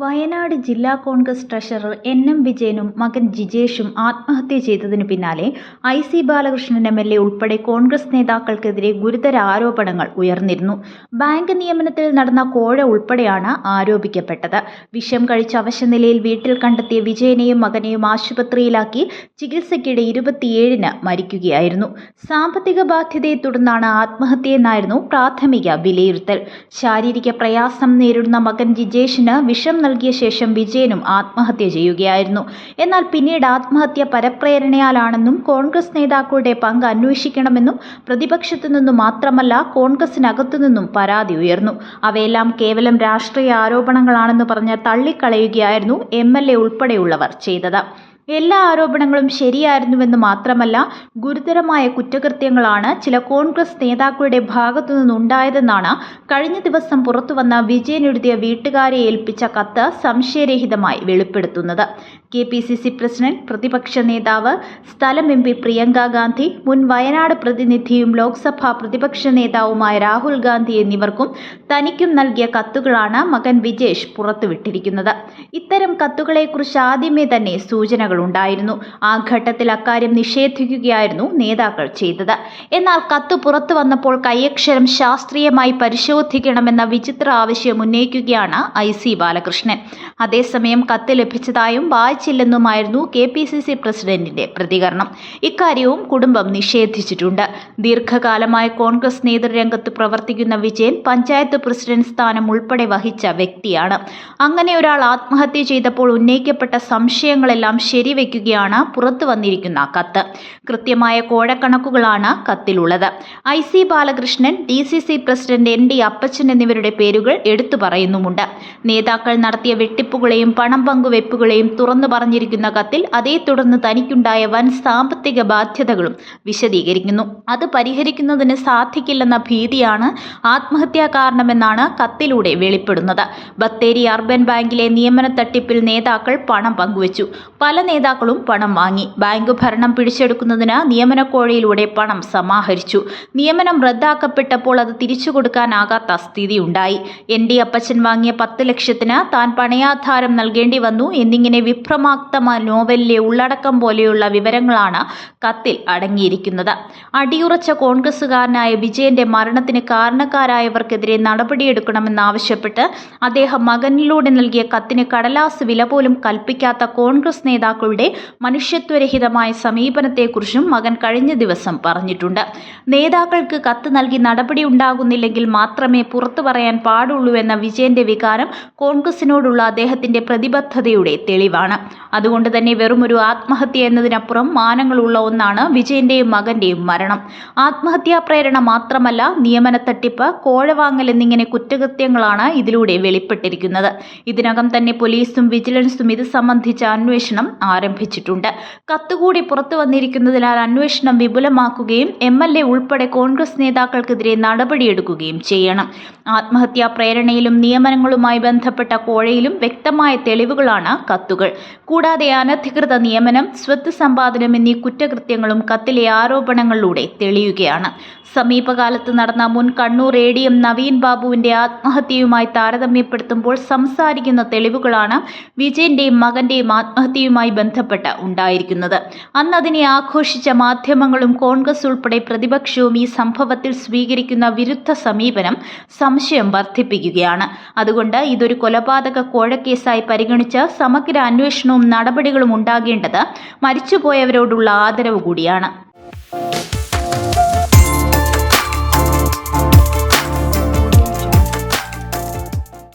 വയനാട് ജില്ലാ Congress treasurer N M വിജയനും മകൻ ജിജേഷും ആത്മഹത്യ ചെയ്തതിനു പിന്നാലെ I C Balakrishnan M L A ഉൾപ്പെടെ കോൺഗ്രസ് നേതാക്കൾക്കെതിരെ ഗുരുതര ആരോപണങ്ങൾ ഉയർന്നിരുന്നു. ബാങ്ക് നിയമനത്തിൽ നടന്ന കോഴ ഉൾപ്പെടെയാണ് ആരോപിക്കപ്പെട്ടത്. വിഷം കഴിച്ച അവശനിലയിൽ വീട്ടിൽ കണ്ടെത്തിയ വിജയനെയും മകനെയും ആശുപത്രിയിലാക്കി ചികിത്സയ്ക്കിടെ ഇരുപത്തിയേഴിന് മരിക്കുകയായിരുന്നു. സാമ്പത്തിക ബാധ്യതയെ തുടർന്നാണ് ആത്മഹത്യയെന്നായിരുന്നു പ്രാഥമിക വിലയിരുത്തൽ. ശാരീരിക പ്രയാസം നേരിടുന്ന മകൻ ജിജേഷിന് വിഷം നൽകിയ ശേഷം വിജയനും ആത്മഹത്യ ചെയ്യുകയായിരുന്നു. എന്നാൽ പിന്നീട് ആത്മഹത്യ പരപ്രേരണയാലാണെന്നും കോൺഗ്രസ് നേതാക്കളുടെ പങ്ക് അന്വേഷിക്കണമെന്നും പ്രതിപക്ഷത്തു നിന്നും മാത്രമല്ല കോൺഗ്രസിനകത്തു നിന്നും പരാതി ഉയർന്നു. അവയെല്ലാം കേവലം രാഷ്ട്രീയ ആരോപണങ്ങളാണെന്ന് പറഞ്ഞ് തള്ളിക്കളയുകയായിരുന്നു എം എൽ എ ഉൾപ്പെടെയുള്ളവർ ചെയ്തത്. എല്ലാ ആരോപണങ്ങളും ശരിയായിരുന്നുവെന്ന് മാത്രമല്ല ഗുരുതരമായ കുറ്റകൃത്യങ്ങളാണ് ചില കോൺഗ്രസ് നേതാക്കളുടെ ഭാഗത്തു നിന്നുണ്ടായതെന്നാണ് കഴിഞ്ഞ ദിവസം പുറത്തുവന്ന വിജയൻ എഴുതിയ വീട്ടുകാരെ ഏൽപ്പിച്ച കത്ത് സംശയരഹിതമായി വെളിപ്പെടുത്തുന്നത്. K P C C president പ്രതിപക്ഷ നേതാവ് സ്ഥലം എം പി പ്രിയങ്ക ഗാന്ധി മുൻ വയനാട് പ്രതിനിധിയും ലോക്സഭാ പ്രതിപക്ഷ നേതാവുമായ രാഹുൽ ഗാന്ധി എന്നിവർക്കും തനിക്കും നൽകിയ കത്തുകളാണ് മകൻ വിജേഷ് പുറത്തുവിട്ടിരിക്കുന്നത്. ഇത്തരം കത്തുകളെക്കുറിച്ച് ആദ്യമേ തന്നെ സൂചനകളുണ്ടായിരുന്നു. ആ ഘട്ടത്തിൽ അക്കാര്യം നിഷേധിക്കുകയായിരുന്നു നേതാക്കൾ ചെയ്തത്. എന്നാൽ കത്ത് പുറത്തു വന്നപ്പോൾ കയ്യക്ഷരം ശാസ്ത്രീയമായി പരിശോധിക്കണമെന്ന വിചിത്ര ആവശ്യം ഉന്നയിക്കുകയാണ് ഐ സി ബാലകൃഷ്ണൻ. അതേസമയം കത്ത് ലഭിച്ചതായും വായിച്ചില്ലെന്നുമായിരുന്നു കെ പി സി സി പ്രസിഡന്റിന്റെ പ്രതികരണം. ഇക്കാര്യവും കുടുംബം നിഷേധിച്ചിട്ടുണ്ട്. ദീർഘകാലമായി കോൺഗ്രസ് നേതൃരംഗത്ത് പ്രവർത്തിക്കുന്ന വിജയൻ പഞ്ചായത്ത് പ്രസിഡന്റ് സ്ഥാനം ഉൾപ്പെടെ വഹിച്ച വ്യക്തിയാണ്. അങ്ങനെ ഒരാൾ ആത്മഹത്യ ചെയ്തപ്പോൾ ഉന്നയിക്കപ്പെട്ട സംശയങ്ങളെല്ലാം ശരിവെക്കുകയാണ് പുറത്തു വന്നിരിക്കുന്ന കത്ത്. കൃത്യമായ കോഴക്കണക്കുകളാണ് കത്തിലുള്ളത്. I C Balakrishnan D C C president N D Appachan എന്നിവരുടെ പേരുകൾ എടുത്തു പറയുന്നുമുണ്ട്. നേതാക്കൾ നടത്തിയ വെട്ടിപ്പുകളെയും പണം പങ്കുവെപ്പുകളെയും തുറന്നു പറഞ്ഞിരിക്കുന്ന കത്തിൽ അതേ തുടർന്ന് തനിക്കുണ്ടായ വൻ സാമ്പത്തിക ബാധ്യതകളും വിശദീകരിക്കുന്നു. അത് പരിഹരിക്കുന്നതിന് സാധിക്കില്ലെന്ന ഭീതിയാണ് ആത്മഹത്യാ കാരണമെന്നാണ് കത്തിലൂടെ വെളിപ്പെടുന്നത്. ബത്തേരി അർബൻ ബാങ്കിലെ നിയമന തട്ടിപ്പിൽ നേതാക്കൾ പണം പങ്കുവച്ചു. പല നേതാക്കളും പണം വാങ്ങി. ബാങ്ക് ഭരണം പിടിച്ചെടുക്കുന്നതിന് നിയമനക്കോഴയിലൂടെ പണം സമാഹരിച്ചു. നിയമനം റദ്ദാക്കപ്പെട്ടപ്പോൾ അത് തിരിച്ചു കൊടുക്കാനാകാത്ത സ്ഥിതിയുണ്ടായി. എൻ ഡി അപ്പച്ചൻ വാങ്ങിയ പത്ത് ലക്ഷത്തിന് താൻ പണയാധാരം നൽകേണ്ടി വന്നു എന്നിങ്ങനെ വിഭ്രമാക്തമ നോവലിലെ ഉള്ളടക്കം പോലെയുള്ള വിവരങ്ങളാണ് കത്തിൽ അടങ്ങിയിരിക്കുന്നത്. അടിയുറച്ച കോൺഗ്രസുകാരനായ വിജയന്റെ മരണത്തിന് കാരണക്കാരായവർക്കെതിരെ നടപടിയെടുക്കണമെന്നാവശ്യപ്പെട്ട് അദ്ദേഹം മകനിലൂടെ നൽകിയ കത്തിന് കടലാസ് വില പോലും കൽപ്പിക്കാത്ത കോൺഗ്രസ് നേതാക്കളുടെ മനുഷ്യത്വരഹിതമായ സമീപനത്തെക്കുറിച്ചും മകൻ കഴിഞ്ഞ ദിവസം പറഞ്ഞിട്ടുണ്ട്. നേതാക്കൾക്ക് കത്ത് നൽകി നടപടി ഉണ്ടാകുന്നില്ലെങ്കിൽ മാത്രമേ പുറത്തു പറയാൻ പാടുള്ളൂ എന്ന വിജയന്റെ വികാരം കോൺഗ്രസിനോടുള്ള അദ്ദേഹത്തിന്റെ പ്രതിബദ്ധതയുടെ തെളിവാണ്. അതുകൊണ്ട് തന്നെ വെറുമൊരു ആത്മഹത്യ എന്നതിനപ്പുറം മാനങ്ങളുള്ള ഒന്നാണ് വിജയന്റെയും മകന്റെയും മരണം. ആത്മഹത്യാ പ്രേരണ മാത്രമല്ല നിയമന തട്ടിപ്പ് കോഴവാങ്ങൽ എന്നിങ്ങനെ കുറ്റകൃത്യങ്ങളാണ് ഇതിലൂടെ വെളിപ്പെട്ടിരിക്കുന്നത്. ഇതിനകം തന്നെ പോലീസും വിജിലൻസും ഇത് സംബന്ധിച്ച അന്വേഷണം ആരംഭിച്ചിട്ടുണ്ട്. കത്തുകൂടി പുറത്തു വന്നിരിക്കുന്നതിനാൽ അന്വേഷണം വിപുലമാക്കുകയും എം എൽ എ ഉൾപ്പെടെ കോൺഗ്രസ് നേതാക്കൾക്കെതിരെ നടപടിയെടുക്കുകയും ചെയ്യണം. ആത്മഹത്യാ പ്രേരണയിലും നിയമനങ്ങളുമായി ബന്ധപ്പെട്ട കോഴയിലും വ്യക്തമായ തെളിവുകളാണ് കത്തുകൾ. കൂടാതെ അനധികൃത നിയമനം സ്വത്ത് സമ്പാദനം എന്നീ കുറ്റകൃത്യങ്ങളും കത്തിലെ ആരോപണങ്ങളിലൂടെ തെളിയുകയാണ്. സമീപകാലത്ത് നടന്ന മുൻ Kannur A D M Naveen ബാബുവിന്റെ ആത്മഹത്യയുമായി താരതമ്യപ്പെടുത്തുമ്പോൾ സംസാരിക്കുന്ന തെളിവുകളാണ് വിജയന്റെയും മകന്റെയും ആത്മഹത്യയുമായി ബന്ധപ്പെട്ട് ഉണ്ടായിരിക്കുന്നത്. അന്ന് അതിനെ ആഘോഷിച്ച മാധ്യമങ്ങളും കോൺഗ്രസ് ഉൾപ്പെടെ പ്രതിപക്ഷവും ഈ സംഭവത്തിൽ സ്വീകരിക്കുന്ന വിരുദ്ധ സമീപനം സംശയം വർദ്ധിപ്പിക്കുകയാണ്. അതുകൊണ്ട് ഇതൊരു കൊലപാതക കോഴക്കേസായി പരിഗണിച്ച് സമഗ്ര അന്വേഷണവും നടപടികളും ഉണ്ടാകേണ്ടത് മരിച്ചുപോയവരോടുള്ള ആദരവ് കൂടിയാണ്